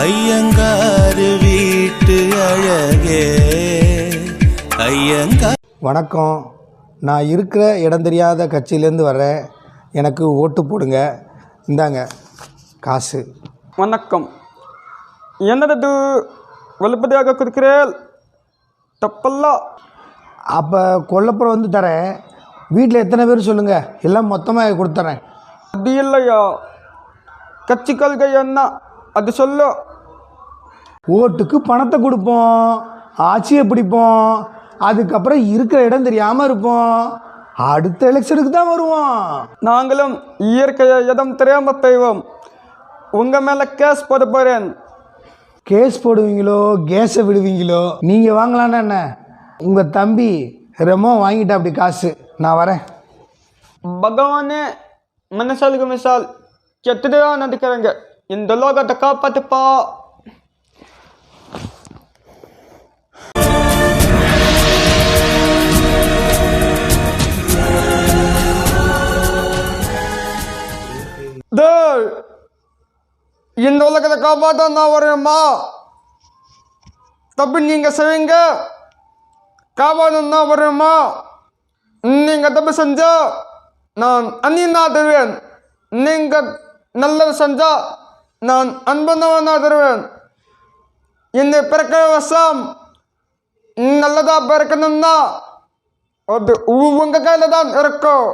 ஐயங்காரு வீட்டு அழகே. ஐயங்கார். வணக்கம். நான் இருக்கிற இடம் தெரியாத கட்சியிலேருந்து வர்றேன் எனக்கு ஓட்டு போடுங்க. இந்தாங்க காசு. வணக்கம். என்னது வலுப்பதியாக கொடுக்கிறேன் தப்பல்ல. அப்போ கொல்லப்புறம் வந்து தரேன். வீட்டில் எத்தனை பேர் சொல்லுங்கள் எல்லாம் மொத்தமாக கொடுத்துட்றேன் அது இல்லையா கட்சி கொள்கை என்ன? அது சொல்லு. ஓட்டுக்கு பணத்தை கொடுப்போம் ஆட்சியை பிடிப்போம் அதுக்கப்புறம் இருக்கிற இடம் தெரியாமல் இருப்போம். அடுத்த எலெக்ஷனுக்கு தான் வருவோம். நாங்களும் இயற்கையை எதுவும் தெரியாம பெய்வோம். உங்க மேல கேஸ் போட போறேன். கேஸ் போடுவீங்களோ கேஸை விடுவீங்களோ நீங்கள் வாங்கலான்னா என்ன? உங்கள் தம்பி ரெமோ வாங்கிட்டா அப்படி காசு. நான் வரேன். பகவானே மனசாலுக்கு மிசால் கெட்டதா நடிக்கிறாங்க இந்த லோகத்தை காப்பாத்துப்பா. டேய், இந்த உலகத்தை காப்பாற்ற நான் வரேம்மா தப்பு நீங்கள் செய்வீங்க. காப்பாற்றணும் வரேம்மா நீங்கள் தப்பு செஞ்சா நான் அந்நியனா தருவேன். நீங்கள் நல்லது செஞ்சா நான் அன்பனவனா தருவேன். இந்த பிறக்கிற வருஷம் நல்லதா பிறக்கணும்னா அது உங்கள் கையில் தான் இருக்கும்